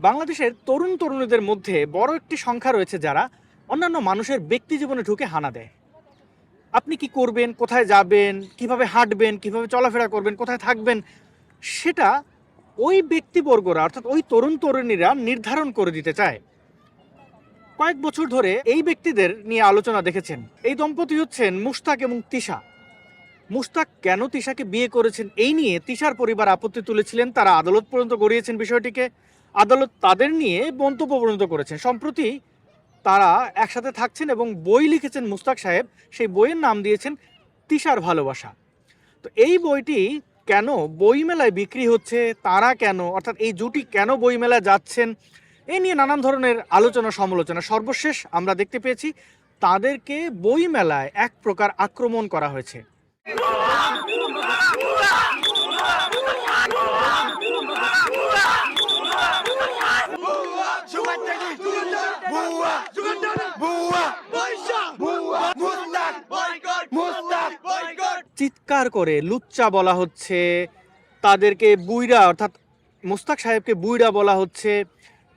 বাংলাদেশের তরুণ তরুণীদের মধ্যে বড় একটি সংখ্যা রয়েছে যারা অন্যান্য মানুষের ব্যক্তি জীবনে ঢুকে হানা দেয়। আপনি কি করবেন? কোথায় যাবেন? কীভাবে হাঁটবেন? কীভাবে চলাফেরা করবেন? কোথায় থাকবেন? সেটা ওই ব্যক্তিবর্গরা, অর্থাৎ ওই তরুণ তরুণীরা নির্ধারণ করে দিতে চায়। কয়েক বছর ধরে এই ব্যক্তিদের নিয়ে আলোচনা দেখেছেন। এই দম্পতি হচ্ছেন মুস্তাক এবং তিশা। মুস্তাক কেন তিশাকে বিয়ে করেছেন এই নিয়ে তিশার পরিবার আপত্তি তুলেছিলেন, তারা আদালত পর্যন্ত গড়িয়েছেন বিষয়টিকে। আদালত তাদের নিয়ে মন্তব্য পর্যন্ত করেছেন। সম্প্রতি তারা একসাথে থাকছেন এবং বই লিখেছেন মুস্তাক সাহেব। সেই বইয়ের নাম দিয়েছেন তিশার ভালোবাসা। তো এই বইটি কেন বইমেলায় বিক্রি হচ্ছে? তারা কেন? অর্থাৎ এই জুটি কেন বইমেলায় যাচ্ছেন? এ নিয়ে নানান ধরনের আলোচনা সমালোচনা। সর্বশেষ আমরা দেখতে পেয়েছি, তাদেরকে বইমেলায় এক প্রকার আক্রমণ করা হয়েছে। চিৎকার করে, লুচ্চা বলা হচ্ছে, তাদেরকে বুইরা অর্থাৎ মোস্তাক সাহেবকে বুইরা বলা হচ্ছে,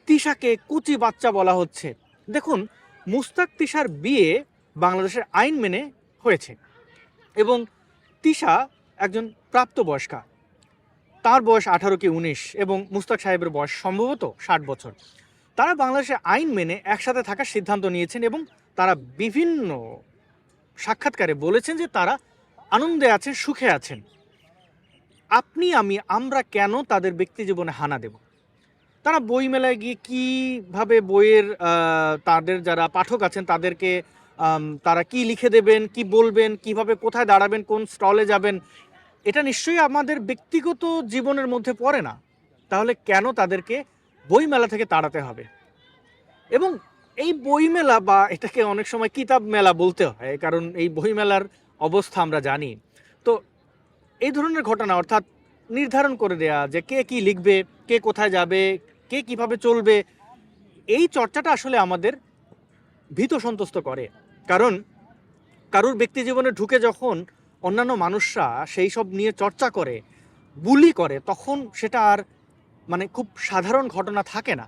তিশাকে কুচি বাচ্চা বলা হচ্ছে। দেখুন, মুস্তাক তিশার বিয়ে বাংলাদেশের আইন মেনে হয়েছে এবং তিশা একজন প্রাপ্তবয়স্কা। তার বয়স আঠারো কি উনিশ এবং মুস্তাক সাহেবের বয়স সম্ভবত ষাট বছর। তারা বাংলাদেশের আইন মেনে একসাথে থাকার সিদ্ধান্ত নিয়েছেন এবং তারা বিভিন্ন সাক্ষাৎকারে বলেছেন যে তারা আনন্দে আছেন সুখে আছেন। আপনি, আমি, আমরা কেন তাদের ব্যক্তি জীবনে হানা দেব? তারা বই মেলায় গিয়ে কীভাবে বইয়ের তাদের যারা পাঠক আছেন, তাদেরকে তারা কি লিখে দেবেন, কি বলবেন, কীভাবে কোথায় দাঁড়াবেন, কোন স্টলে যাবেন, এটা নিশ্চয়ই আমাদের ব্যক্তিগত জীবনের মধ্যে পড়ে না। তাহলে কেন তাদেরকে বই মেলা থেকে তাড়াতে হবে? এবং এই বই মেলা বা এটাকে অনেক সময় কিতাব মেলা বলতে হয়, কারণ এই বই মেলার অবস্থা আমরা জানি। তো এই ধরনের ঘটনা অর্থাৎ নির্ধারণ করে দেয়া যে কে কি লিখবে, কে কোথায় যাবে, কে কীভাবে চলবে, এই চর্চাটা আসলে আমাদের ভীত সন্তুষ্ট করে। কারণ কারুর ব্যক্তি জীবনে ঢুকে যখন অন্যান্য মানুষরা সেই সব নিয়ে চর্চা করে, বুলি করে, তখন সেটা আর মানে খুব সাধারণ ঘটনা থাকে না।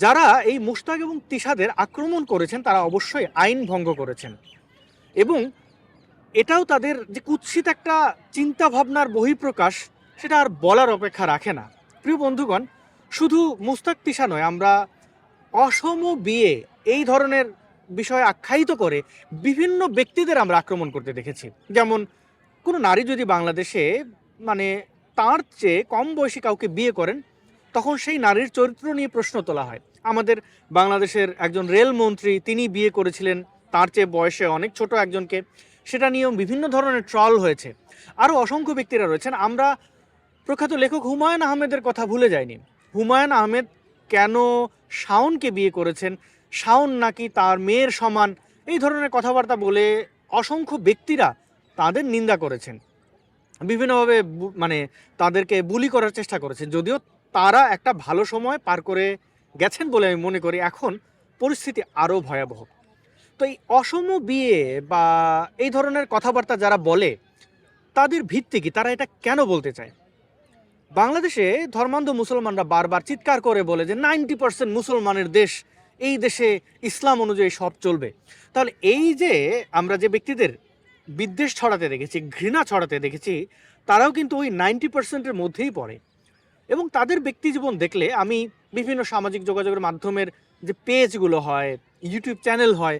যারা এই মুস্তাক এবং তিশাদের আক্রমণ করেছেন, তারা অবশ্যই আইন ভঙ্গ করেছেন। এবং এটাও তাদের যে কুৎসিত একটা চিন্তা ভাবনার বহিঃপ্রকাশ, সেটা আর বলার অপেক্ষা রাখে না। প্রিয় বন্ধুগণ, শুধু মুস্তাক তিশা নয়, আমরা অসম বিয়ে এই ধরনের বিষয় আখ্যায়িত করে বিভিন্ন ব্যক্তিদের আমরা আক্রমণ করতে দেখেছি। যেমন, কোনো নারী যদি বাংলাদেশে মানে তার চেয়ে কম বয়সী কাউকে বিয়ে করেন, তখন সেই নারীর চরিত্র নিয়ে প্রশ্ন তোলা হয়। আমাদের বাংলাদেশের একজন রেলমন্ত্রী, তিনি বিয়ে করেছিলেন, তার চেয়ে বয়সে অনেক ছোট একজনকে। সেটা নিয়েও বিভিন্ন ধরনের ট্রল হয়েছে। আরও অসংখ্য ব্যক্তিরা রয়েছেন। আমরা প্রখ্যাত লেখক হুমায়ুন আহমেদের কথা ভুলে যাইনি। হুমায়ুন আহমেদ কেন শাওনকে বিয়ে করেছেন? শাওন নাকি তার মেয়ের সমান? এই ধরনের কথাবার্তা বলে অসংখ্য ব্যক্তিরা তাদের নিন্দা করেছেন। বিভিন্নভাবে মানে তাদেরকে বুলি করার চেষ্টা করেছেন। যদিও তারা একটা ভালো সময় পার করে গেছেন বলে আমি মনে করি। এখন পরিস্থিতি আরও ভয়াবহ। তো এই অসম বিয়ে বা এই ধরনের কথাবার্তা যারা বলে, তাদের ভিত্তি কি? তারা এটা কেন বলতে চায়? বাংলাদেশে ধর্মান্ধ মুসলমানরা বারবার চিৎকার করে বলে যে নাইনটি পার্সেন্ট মুসলমানের দেশ, এই দেশে ইসলাম অনুযায়ী সব চলবে। তাহলে এই যে আমরা যে ব্যক্তিদের বিদ্বেষ ছড়াতে দেখেছি, ঘৃণা ছড়াতে দেখেছি, তারাও কিন্তু ওই নাইনটি পার্সেন্টের মধ্যেই পড়ে। এবং তাদের ব্যক্তি জীবন দেখলে আমি বিভিন্ন সামাজিক যোগাযোগের মাধ্যমের যে পেজগুলো হয়, ইউটিউব চ্যানেল হয়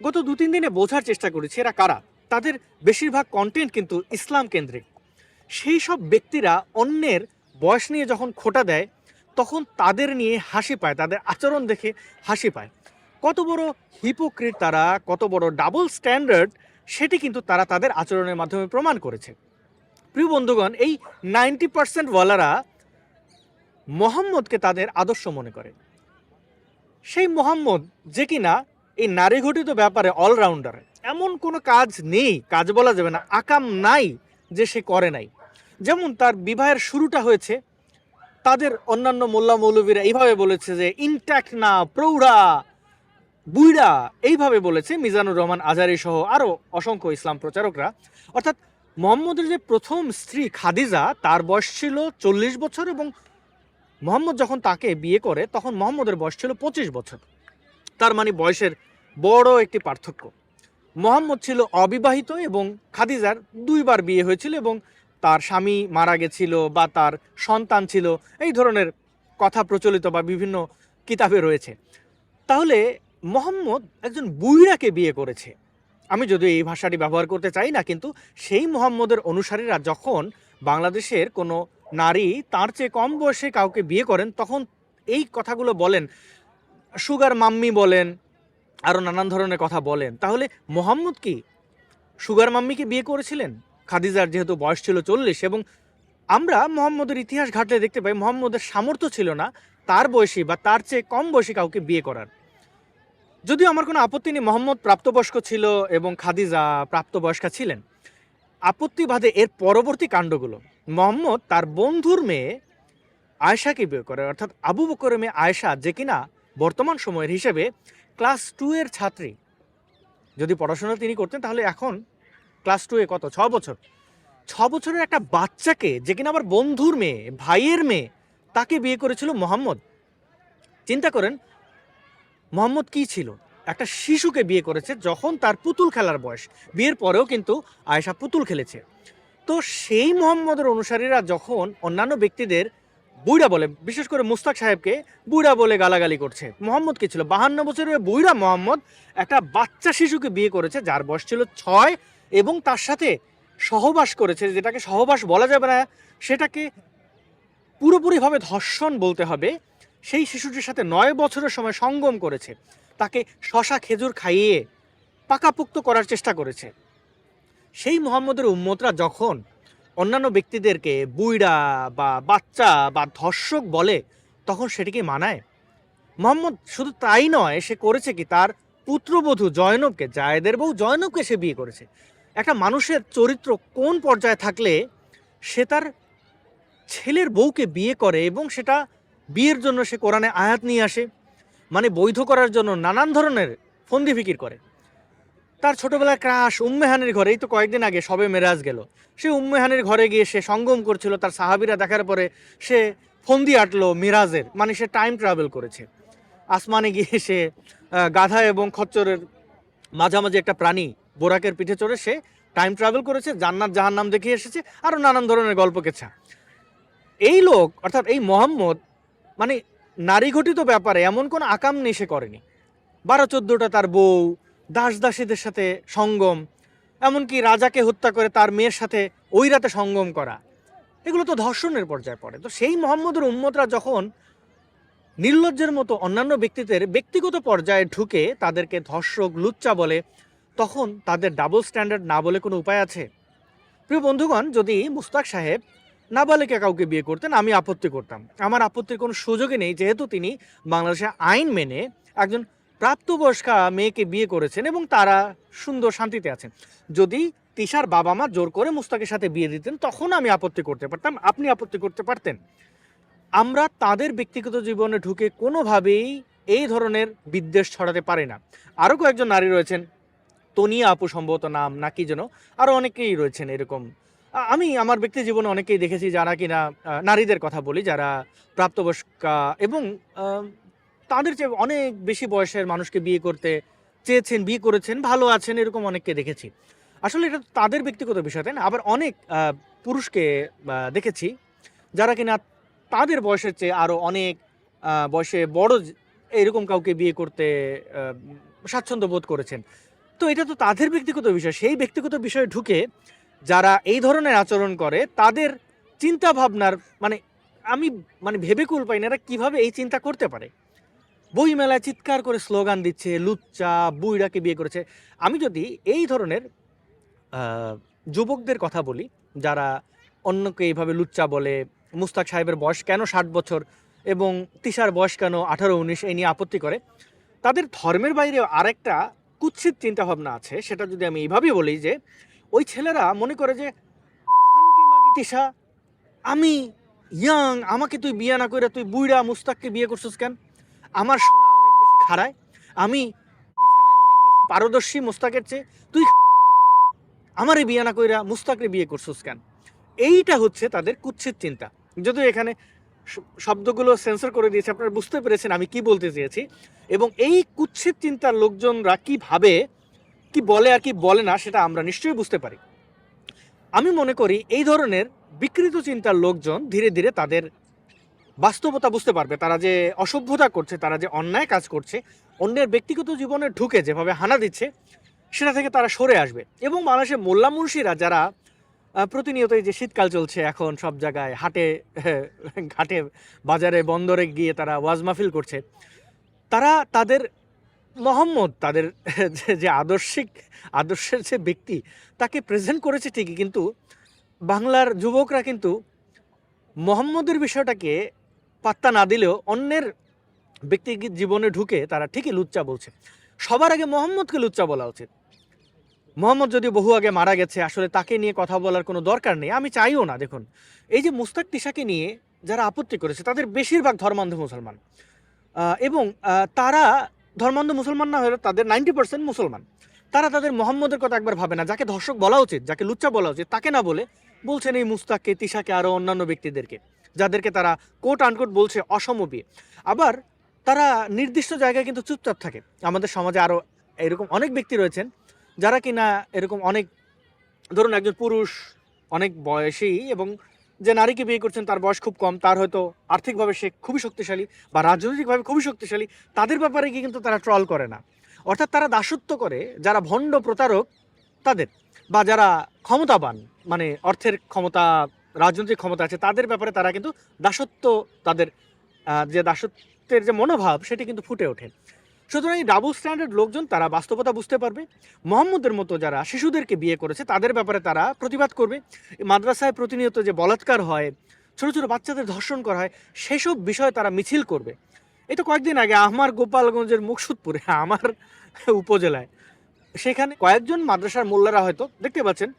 গত দু তিন দিনে বোঝার চেষ্টা করেছি এরা কারা। তাদের বেশিরভাগ কন্টেন্ট কিন্তু ইসলাম কেন্দ্রিক। সেই সব ব্যক্তিরা অন্যের বয়স নিয়ে যখন খোটা দেয়, তখন তাদের নিয়ে হাসি পায়, তাদের আচরণ দেখে হাসি পায়। কত বড় হিপোক্রিট তারা, কত বড় ডাবল স্ট্যান্ডার্ড সেটি কিন্তু তারা তাদের আচরণের মাধ্যমে প্রমাণ করেছে। প্রিয় বন্ধুগণ, এই নাইনটি পার্সেন্ট ওয়ালারা মোহাম্মদকে তাদের আদর্শ মনে করে। সেই মোহাম্মদ যে কিনা এই নারী ঘটিত ব্যাপারে অলরাউন্ডার এমন কোনো কাজ নেই, কাজ বলা যাবে না, আকাম নাই যে সে করে নাই। যেমন তার বিবাহের শুরুটা হয়েছে, তাদের অন্যান্য মোল্লা মৌলবীরা এইভাবে বলেছে যে, ইনট্যাক্ট না, প্রৌঢ়া, বুইড়া, এইভাবে বলেছে মিজানুর রহমান আজারি সহ আরও অসংখ্য ইসলাম প্রচারকরা। অর্থাৎ মোহাম্মদের যে প্রথম স্ত্রী খাদিজা, তার বয়স ছিল চল্লিশ বছর এবং মোহাম্মদ যখন তাকে বিয়ে করে, তখন মোহাম্মদের বয়স ছিল পঁচিশ বছর। তার মানে বয়সের বড় একটি পার্থক্য। মোহাম্মদ ছিল অবিবাহিত এবং খাদিজার দুইবার বিয়ে হয়েছিল এবং তার স্বামী মারা গেছিল বা তার সন্তান ছিল, এই ধরনের কথা প্রচলিত বা বিভিন্ন কিতাবে রয়েছে। তাহলে মোহাম্মদ একজন বুইরাকে বিয়ে করেছে। আমি যদিও এই ভাষাটি ব্যবহার করতে চাই না, কিন্তু সেই মোহাম্মদের অনুসারীরা যখন বাংলাদেশের কোনো নারী তার চেয়ে কম বয়সে কাউকে বিয়ে করেন, তখন এই কথাগুলো বলেন সুগার মাম্মি বলেন আরও নানান ধরনের কথা বলেন, তাহলে মোহাম্মদ কি? সুগার মাম্মিকে বিয়ে করেছিলেন? খাদিজার যেহেতু বয়স ছিল চল্লিশ এবং আমরা মোহাম্মদের ইতিহাস ঘাটলে দেখতে পাই মোহাম্মদের সামর্থ্য ছিল না, তার বয়সী বা তার চেয়ে কম বয়সী কাউকে বিয়ে করার। যদিও আমার কোনো আপত্তি নেই, মোহাম্মদ প্রাপ্তবয়স্ক ছিল এবং খাদিজা প্রাপ্তবয়স্কা ছিলেন। আপত্তি বাদে এর পরবর্তী কাণ্ডগুলো। মোহাম্মদ তার বন্ধুর মেয়ে আয়েশাকে বিয়ে করে, অর্থাৎ আবু বকরের মেয়ে আয়েশা যে কিনা বর্তমান সময়ের হিসেবে ক্লাস টু এর ছাত্রী। যদি পড়াশোনা তিনি করতেন, তাহলে এখন ক্লাস টু এ কত? ছ বছর। ছ বছরের একটা বাচ্চাকে যে কিনা আমার বন্ধুর মেয়ে, ভাইয়ের মেয়ে, তাকে বিয়ে করেছিল মোহাম্মদ। চিন্তা করেন, মোহাম্মদ কি ছিল? একটা শিশুকে বিয়ে করেছে যখন তার পুতুল খেলার বয়স। বিয়ের পরেও কিন্তু আয়েশা পুতুল খেলেছে। তো সেই মোহাম্মদের অনুসারীরা যখন অন্যান্য ব্যক্তিদের বুইড়া বলে, বিশেষ করে মুস্তাক সাহেবকে বুইরা বলে গালাগালি করছে। মোহাম্মদ কি ছিল? বাহান্ন বছরের বুইরা মোহাম্মদ একটা বাচ্চা শিশুকে বিয়ে করেছে, যার বয়স ছিল ছয় এবং তার সাথে সহবাস করেছে, যেটাকে সহবাস বলা যাবে না, সেটাকে পুরোপুরিভাবে ধর্ষণ বলতে হবে। সেই শিশুটির সাথে নয় বছরের সময় সঙ্গম করেছে। তাকে শশা খেজুর খাইয়ে পাকাপুক্ত করার চেষ্টা করেছে। সেই মোহাম্মদের উম্মতরা যখন অন্যান্য ব্যক্তিদেরকে বুইড়া বা বাচ্চা বা ধর্ষক বলে তখন সেটিকে মানায়। মোহাম্মদ শুধু তাই নয়, সে করেছে কি? তার পুত্রবধূ জয়নবকে, জায়েদের বউ জয়নবকে সে বিয়ে করেছে। একটা মানুষের চরিত্র কোন পর্যায়ে থাকলে সে তার ছেলের বউকে বিয়ে করে এবং সেটা বিয়ের জন্য সে কোরআনে আয়াত নিয়ে আসে মানে বৈধ করার জন্য নানান ধরনের ফন্দি ফিকির করে। তার ছোটবেলার ক্রাশ উম্মেহানের ঘরে, এই তো কয়েকদিন আগে সবে মেরাজ গেল। সে উম্মেহানের ঘরে গিয়ে সে সঙ্গম করছিল, তার সাহাবিরা দেখার পরে সে ফন্দি আটলো মিরাজের মানে সে টাইম ট্রাভেল করেছে। আসমানে গিয়ে সে গাধা এবং খচ্চরের মাঝামাঝি একটা প্রাণী বোরাকের পিঠে চড়ে সে টাইম ট্রাভেল করেছে, জান্নাত জাহান্নাম দেখে এসেছে আরও নানান ধরনের গল্প কেছা। এই লোক, অর্থাৎ এই মোহাম্মদ মানে নারী ঘটিত ব্যাপারে এমন কোনো আকাম সে করেনি। বারো চোদ্দোটা তার বউ দাস দাসীদের সাথে সঙ্গম, এমনকি রাজাকে হত্যা করে তার মেয়ের সাথে ওই রাতে সঙ্গম করা। এগুলো তো ধর্ষণের পর্যায়ে পড়ে। তো সেই মোহাম্মদের উম্মতরা যখন নির্লজ্জের মতো অন্যান্য ব্যক্তিদের ব্যক্তিগত পর্যায়ে ঢুকে তাদেরকে ধর্ষক, লুচ্চা বলে, তখন তাদের ডাবল স্ট্যান্ডার্ড না বলে কোনো উপায় আছে? প্রিয় বন্ধুগণ, যদি মুস্তাক সাহেব নাবালিকা কাউকে বিয়ে করতেন, আমি আপত্তি করতাম। আমার আপত্তির কোনো সুযোগই নেই, যেহেতু তিনি বাংলাদেশে আইন মেনে একজন প্রাপ্তবয়স্কা মেয়েকে বিয়ে করেছেন এবং তারা সুন্দর শান্তিতে আছেন। যদি তিশার বাবা মা জোর করে মুস্তাকের সাথে বিয়ে দিতেন, তখন আমি আপত্তি করতে পারতাম। আপনি আপত্তি করতে পারতেন। আমরা তাদের ব্যক্তিগত জীবনে ঢুকে কোনোভাবেই এই ধরনের বিদ্বেষ ছড়াতে পারি না। আরও কয়েকজন নারী রয়েছেন। তনিয়া আপু সম্ভবত নাম না কি যেন। আরও অনেকেই রয়েছেন এরকম। আমি আমার ব্যক্তি জীবনে অনেকেই দেখেছি যারা কিনা নারীদের কথা বলি, যারা প্রাপ্তবয়স্কা এবং তাদের চেয়ে অনেক বেশি বয়সের মানুষকে বিয়ে করতে চেয়েছেন, বিয়ে করেছেন, ভালো আছেন এরকম অনেককে দেখেছি। আসলে এটা তাদের ব্যক্তিগত বিষয়, তাই না? আবার অনেক পুরুষকে দেখেছি যারা কিনা তাদের বয়সের চেয়ে আরও অনেক বয়সে বড় এরকম কাউকে বিয়ে করতে স্বাচ্ছন্দ্য বোধ করেছেন। তো এটা তো তাদের ব্যক্তিগত বিষয়, সেই ব্যক্তিগত বিষয়ে ঢুকে যারা এই ধরনের আচরণ করে, তাদের চিন্তা ভাবনার মানে আমি মানে ভেবে কুল পাই না এরা কীভাবে এই চিন্তা করতে পারে। বই মেলায় চিৎকার করে স্লোগান দিচ্ছে, লুচ্চা, বুইড়াকে বিয়ে করেছে। আমি যদি এই ধরনের যুবকদের কথা বলি, যারা অন্যকে এইভাবে লুচ্চা বলে, মুস্তাক সাহেবের বয়স কেন ষাট বছর এবং তিশার বয়স কেন আঠারো, উনিশ, এই নিয়ে আপত্তি করে, তাদের ধর্মের বাইরে আরেকটা কুৎসিত চিন্তাভাবনা আছে। সেটা যদি আমি এইভাবেই বলি যে, ওই ছেলেরা মনে করে যে তিশা? আমি ইয়াং আমাকে তুই বিয়ে না করে তুই বুইড়া, মুস্তাককে বিয়ে করছিস কেন? আমার সোনা অনেক বেশি খাড়ায়, আমি বিছানায় অনেক বেশি পারদর্শী মুস্তাকের চেয়ে, তুই আমারে বিয়ে না কইরা মুস্তাকরে বিয়ে করছিস কেন? এইটা হচ্ছে তাদের কুচ্ছের চিন্তা। যদিও এখানে শব্দগুলো সেন্সর করে দিয়েছে, আপনারা বুঝতে পেরেছেন আমি কি বলতে চেয়েছি। এবং এই কুৎসিত চিন্তার লোকজনরা কি ভাবে, কি বলে আর কি বলে না, সেটা আমরা নিশ্চয়ই বুঝতে পারি। আমি মনে করি এই ধরনের বিকৃত চিন্তার লোকজন ধীরে ধীরে তাদের বাস্তবতা বুঝতে পারবে, তারা যে অসভ্যতা করছে, তারা যে অন্যায় কাজ করছে, অন্যের ব্যক্তিগত জীবনে ঢুকে যেভাবে হানা দিচ্ছে, সেটা থেকে তারা সরে আসবে। এবং বাংলাদেশের মোল্লা মুন্সিরা যারা প্রতিনিয়ত যে শীতকাল চলছে, এখন সব জায়গায় হাটে, ঘাটে, বাজারে, বন্দরে গিয়ে তারা ওয়াজ মাহফিল করছে, তারা তাদের মোহাম্মদ, তাদের যে আদর্শিক, আদর্শের যে ব্যক্তি, তাকে প্রেজেন্ট করেছে ঠিকই, কিন্তু বাংলার যুবকরা কিন্তু মোহাম্মদের বিষয়টাকে পাত্তা না দিলেও অন্যের ব্যক্তিগত জীবনে ঢুকে তারা ঠিকই লুচ্চা বলছে। সবার আগে মোহাম্মদকে লুচ্চা বলা উচিত। মোহাম্মদ যদি বহু আগে মারা গেছে, আসলে তাকে নিয়ে কথা বলার কোনো দরকার নেই। আমি চাইও না, দেখুন। এই যে মুস্তাক তিশাকে নিয়ে যারা আপত্তি করেছে, তাদের বেশিরভাগ ধর্মান্ধ মুসলমান। এবং তারা ধর্মান্ধ মুসলমান না হলে তাদের নাইনটি পার্সেন্ট মুসলমান। তারা তাদের মোহাম্মদের কথা একবার ভাবে না। যাকে ধর্ষক বলা উচিত, যাকে লুচ্চা বলা উচিত, তাকে না বলে বলছেন এই মুস্তাককে, তিশাকে আরও অন্যান্য ব্যক্তিদেরকে। যাদেরকে তারা কোট আনকোট বলছে অসমবি আবার তারা নির্দিষ্ট জায়গায় কিন্তু চুপচাপ থাকে। আমাদের সমাজে আরও এরকম অনেক ব্যক্তি রয়েছেন, যারা কিনা এরকম অনেক, ধরুন একজন পুরুষ, অনেক বয়সী এবং যে নারীকে বিয়ে করছেন তার বয়স খুব কম, তার হয়তো আর্থিকভাবে সে খুবই শক্তিশালী বা রাজনৈতিকভাবে খুবই শক্তিশালী, তাদের ব্যাপারে গিয়ে কিন্তু তারা ট্রল করে না। অর্থাৎ তারা দাসত্ব করে, যারা ভণ্ড প্রতারক তাদের, বা যারা ক্ষমতাবান মানে অর্থের ক্ষমতা রাজনৈতিক ক্ষমতা আছে, তাদের ব্যাপারে তারা কিন্তু দাসত্ব তাদের যে দাসত্বের যে মনোভাব সেটি কিন্তু ফুটে ওঠে। সুতরাং এই ডাবল স্ট্যান্ডার্ড লোকজন তারা বাস্তবতা বুঝতে পারবে। মোহাম্মদের মতো যারা শিশুদেরকে বিয়ে করেছে, তাদের ব্যাপারে তারা প্রতিবাদ করবে। এই মাদ্রাসায় প্রতিনিয়ত যে বলাৎকার হয়, ছোট ছোট বাচ্চাদের ধর্ষণ করা হয়, সেসব বিষয়ে তারা মিছিল করবে। এটা কয়েকদিন আগে আমার গোপালগঞ্জের মুকসুদপুরে, আমার উপজেলায়, সেখানে কয়েকজন মাদ্রাসার মোল্লারা হয়তো দেখতে পাচ্ছেন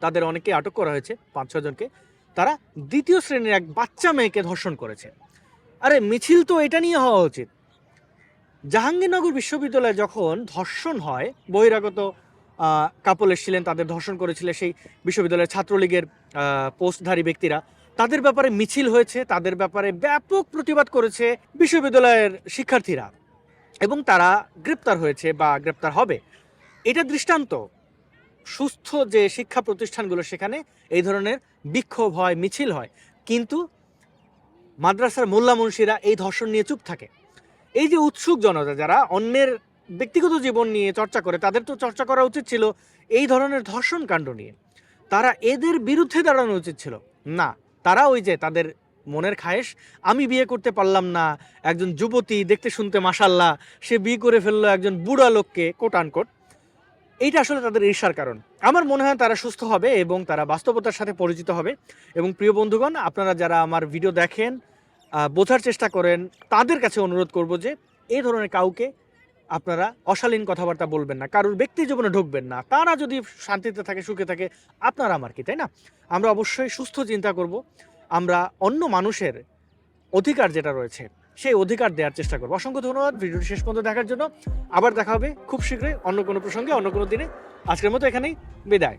তাদের অনেকে আটক করা হয়েছে পাঁচ ছজনকে তারা দ্বিতীয় শ্রেণির এক বাচ্চা মেয়েকে ধর্ষণ করেছে। আরে, মিছিল তো এটা নিয়ে হওয়া উচিত। জাহাঙ্গীরনগর বিশ্ববিদ্যালয়ে যখন ধর্ষণ হয়, বহিরাগত কাপল এসেছিলেন তাদের ধর্ষণ করেছিল সেই বিশ্ববিদ্যালয়ের ছাত্রলীগের পোস্টধারী ব্যক্তিরা। তাদের ব্যাপারে মিছিল হয়েছে, তাদের ব্যাপারে ব্যাপক প্রতিবাদ করেছে বিশ্ববিদ্যালয়ের শিক্ষার্থীরা। এবং তারা গ্রেপ্তার হয়েছে বা গ্রেপ্তার হবে। এটা দৃষ্টান্ত। সুস্থ যে শিক্ষা প্রতিষ্ঠানগুলো সেখানে এই ধরনের বিক্ষোভ হয়, মিছিল হয়। কিন্তু মাদ্রাসার মোল্লা মুন্সিরা এই ধর্ষণ নিয়ে চুপ থাকে। এই যে উৎসুক জনতা যারা অন্যের ব্যক্তিগত জীবন নিয়ে চর্চা করে, তাদের তো চর্চা করা উচিত ছিল এই ধরনের ধর্ষণ কাণ্ড নিয়ে। তারা এদের বিরুদ্ধে দাঁড়ানো উচিত ছিল। না, তারা ওই যে তাদের মনের খায়েশ, আমি বিয়ে করতে পারলাম না, একজন যুবতী দেখতে শুনতে মাসাল্লাহ সে বিয়ে করে ফেলল একজন বুড়া লোককে কোট আনকোট এইটা আসলে তাদের ঈর্ষার কারণ। আমার মনে হয় তারা সুস্থ হবে এবং তারা বাস্তবতার সাথে পরিচিত হবে এবং প্রিয় বন্ধুগণ, আপনারা যারা আমার ভিডিও দেখেন বোঝার চেষ্টা করেন, তাদের কাছে অনুরোধ করব যে এই ধরনের কাউকে আপনারা অশালীন কথাবার্তা বলবেন না, কারোর ব্যক্তি জীবনে ঢুকবেন না। তারা যদি শান্তিতে থাকে, সুখে থাকে, আপনারা আমার কি, তাই না? আমরা অবশ্যই সুস্থ চিন্তা করব। আমরা অন্য মানুষের অধিকার যেটা রয়েছে সেই অধিকার দেওয়ার চেষ্টা করব। অসংখ্য ধন্যবাদ ভিডিওটি শেষ পর্যন্ত দেখার জন্য। আবার দেখা হবে খুব শীঘ্রই অন্য কোনো প্রসঙ্গে, অন্য কোনো দিনে। আজকের মতো এখানেই বিদায়।